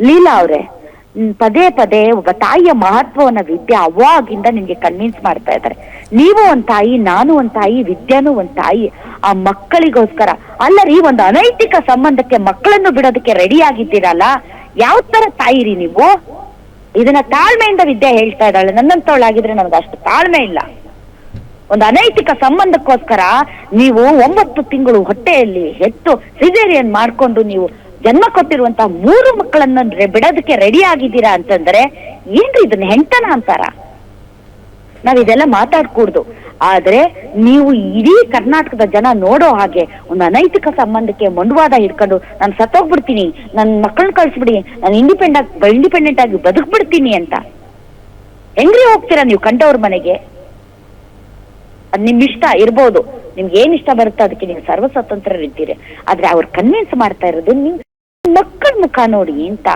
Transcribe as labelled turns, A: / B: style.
A: ಲೀಲಾ ಅವ್ರೆ ಪದೇ ಪದೇ ಒಬ್ಬ ತಾಯಿಯ ಮಹತ್ವವನ್ನ ವಿದ್ಯೆ ಅವಾಗಿಂದ ನಿಮ್ಗೆ ಕನ್ವಿನ್ಸ್ ಮಾಡ್ತಾ ಇದ್ದಾರೆ. ನೀವು ಒಂದ್ ತಾಯಿ, ನಾನು ಒಂದ್ ತಾಯಿ, ವಿದ್ಯಾನು ಒಂದ್ ತಾಯಿ, ಆ ಮಕ್ಕಳಿಗೋಸ್ಕರ ಅಲ್ಲ ರೀ ಒಂದು ಅನೈತಿಕ ಸಂಬಂಧಕ್ಕೆ ಮಕ್ಕಳನ್ನು ಬಿಡೋದಕ್ಕೆ ರೆಡಿ ಆಗಿದ್ದೀರಲ್ಲ, ಯಾವ ತರ ತಾಯಿ ರೀ ನೀವು? ಇದನ್ನ ತಾಳ್ಮೆಯಿಂದ ವಿದ್ಯೆ ಹೇಳ್ತಾ ಇದ್ದಾಳೆ. ನನ್ನಂತವಳಾಗಿದ್ರೆ ನನಗೆ ಅಷ್ಟು ತಾಳ್ಮೆ ಇಲ್ಲ. ಒಂದು ಅನೈತಿಕ ಸಂಬಂಧಕ್ಕೋಸ್ಕರ ನೀವು ಒಂಬತ್ತು ತಿಂಗಳು ಹೊಟ್ಟೆಯಲ್ಲಿ ಹೆತ್ತು ಸಿಜೇರಿಯನ್ ಮಾಡ್ಕೊಂಡು ನೀವು ಜನ್ಮ ಕೊಟ್ಟಿರುವಂತಹ ಮೂರು ಮಕ್ಕಳನ್ನ ಬಿಡೋದಕ್ಕೆ ರೆಡಿ ಆಗಿದ್ದೀರಾ ಅಂತಂದ್ರೆ, ಏನ್ರಿ ಇದನ್ನ ಹೆಂಟನ ಅಂತಾರ? ನಾವ್ ಇದೆಲ್ಲ ಮಾತಾಡ್ಕೂಡ್ದು. ಆದ್ರೆ ನೀವು ಇಡೀ ಕರ್ನಾಟಕದ ಜನ ನೋಡೋ ಹಾಗೆ ಒಂದು ಅನೈತಿಕ ಸಂಬಂಧಕ್ಕೆ ಮಂಡುವಾದ ಹಿಡ್ಕೊಂಡು ನಾನು ಸತ್ತೋಗ್ಬಿಡ್ತೀನಿ ನನ್ನ ಮಕ್ಕಳನ್ನ ಕಳ್ಸ್ಬಿಡಿ, ನಾನು ಇಂಡಿಪೆಂಡೆಂಟ್ ಇಂಡಿಪೆಂಡೆಂಟ್ ಆಗಿ ಬದುಕ್ಬಿಡ್ತೀನಿ ಅಂತ. ಹೆಂಗ್ರಿ ಹೋಗ್ತೀರಾ ನೀವು ಕಂಡವ್ರ ಮನೆಗೆ? ಅದ್ ನಿಮ್ ಇಷ್ಟ ಇರ್ಬೋದು. ನಿಮ್ಗೆ ಏನ್ ಇಷ್ಟ ಬರುತ್ತೋ ಅದಕ್ಕೆ ನೀವು ಸರ್ವ ಸ್ವತಂತ್ರರಿದ್ದೀರಿ ಆದ್ರೆ ಅವ್ರು ಕನ್ವಿನ್ಸ್ ಮಾಡ್ತಾ ಇರೋದು ನಿಮ್ ಮಕ್ಕಳ ಮುಖ ನೋಡಿ ಅಂತ.